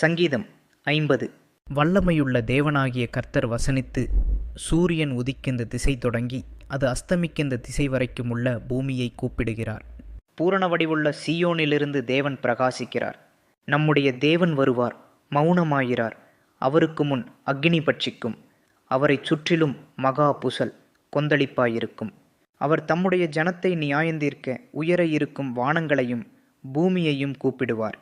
சங்கீதம் ஐம்பது. வல்லமையுள்ள தேவனாகிய கர்த்தர் வசனித்து சூரியன் உதிக்கின்ற திசை தொடங்கி அது அஸ்தமிக்கின்ற திசை வரைக்கும் உள்ள பூமியை கூப்பிடுகிறார். பூரண வடிவுள்ள சீயோனிலிருந்து தேவன் பிரகாசிக்கிறார். நம்முடைய தேவன் வருவார் மௌனமாகிறார் அவருக்கு முன் அக்னி பட்சிக்கும் அவரைச் சுற்றிலும் மகா புசல் கொந்தளிப்பாயிருக்கும். அவர் தம்முடைய ஜனத்தை நியாயந்தீர்க்க உயர இருக்கும் வானங்களையும் பூமியையும் கூப்பிடுவார்.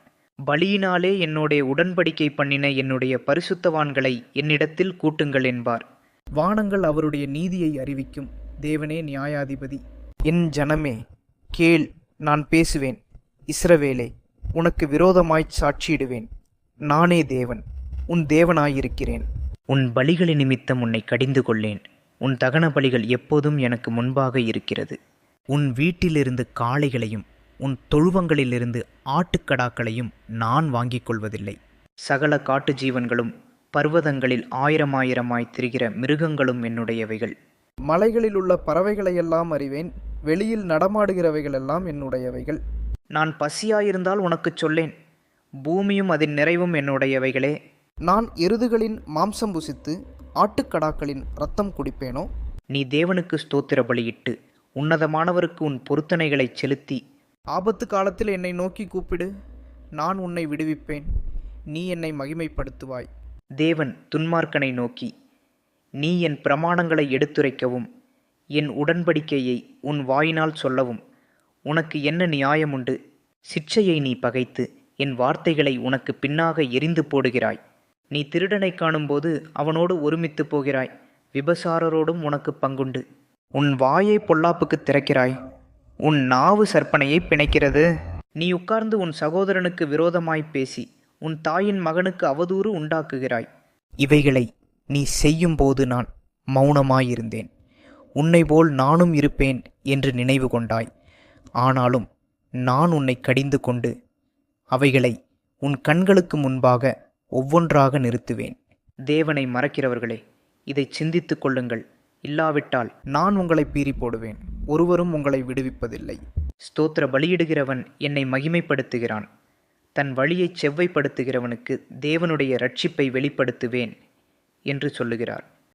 பலியினாலே என்னோட உடன்படிக்கை பண்ணின என்னுடைய பரிசுத்தவான்களை என்னிடத்தில் கூட்டுங்கள் என்பார். வானங்கள் அவருடைய நீதியை அறிவிக்கும். தேவனே நியாயாதிபதி என் ஜனமே கேள் நான் பேசுவேன். இஸ்ரவேலே உனக்கு விரோதமாய்ச் சாட்சியிடுவேன். நானே தேவன் உன் தேவனாயிருக்கிறேன். உன் பலிகளின் நிமித்தம் உன்னை கடிந்து கொள்ளேன். உன் தகன பலிகள் எப்போதும் எனக்கு முன்பாக இருக்கிறது. உன் வீட்டிலிருந்து காளைகளையும் உன் தொழுவங்களிலிருந்து ஆட்டுக்கடாக்களையும் நான் வாங்கிக் கொள்வதில்லை. சகல காட்டு ஜீவன்களும் பர்வதங்களில் ஆயிரமாயிரமாய் திரிகிற மிருகங்களும் என்னுடையவைகள். மலைகளில் உள்ள பறவைகளையெல்லாம் அறிவேன் வெளியில் நடமாடுகிறவைகளெல்லாம் என்னுடையவைகள். நான் பசியாயிருந்தால் உனக்குச் சொல்லேன் பூமியும் அதன் நிறைவும் என்னுடையவைகளே. நான் எருதுகளின் மாம்சம் புசித்து ஆட்டுக்கடாக்களின் ரத்தம் குடிப்பேனோ? நீ தேவனுக்கு ஸ்தோத்திர பலியிட்டு உன்னதமானவருக்கு உன் பொருத்தனைகளைச் செலுத்தி ஆபத்து காலத்தில் என்னை நோக்கி கூப்பிடு. நான் உன்னை விடுவிப்பேன். நீ என்னை மகிமைப்படுத்துவாய். தேவன் துன்மார்க்கனை நோக்கி நீ என் பிரமாணங்களை எடுத்துரைக்கவும் என் உடன்படிக்கையை உன் வாயினால் சொல்லவும். உனக்கு என்ன நியாயமுண்டு? சிற்சையை நீ பகைத்து என் வார்த்தைகளை உனக்கு பின்னாக எரிந்து போடுகிறாய். நீ திருடனை காணும்போது அவனோடு ஒருமித்து போகிறாய். விபசாரரோடும் உனக்கு பங்குண்டு. உன் வாயை பொல்லாப்புக்கு திறக்கிறாய். உன் நாவு சற்பனையை பிணைக்கிறது. நீ உட்கார்ந்து உன் சகோதரனுக்கு விரோதமாய் பேசி உன் தாயின் மகனுக்கு அவதூறு உண்டாக்குகிறாய். இவைகளை நீ செய்யும்போது நான் மௌனமாயிருந்தேன். உன்னை போல் நானும் இருப்பேன் என்று நினைவு கொண்டாய். ஆனாலும் நான் உன்னை கடிந்து கொண்டு அவைகளை உன் கண்களுக்கு முன்பாக ஒவ்வொன்றாக நிறுத்துவேன். தேவனை மறக்கிறவர்களே இதை சிந்தித்து கொள்ளுங்கள். இல்லாவிட்டால் நான் உங்களை பீறி போடுவேன். ஒருவரும் உங்களை விடுவிப்பதில்லை. ஸ்தோத்திர பலியிடுகிறவன் என்னை மகிமைப்படுத்துகிறான். தன் வழியைச் செவ்வைப்படுத்துகிறவனுக்கு தேவனுடைய ரட்சிப்பை வெளிப்படுத்துவேன் என்று சொல்லுகிறார்.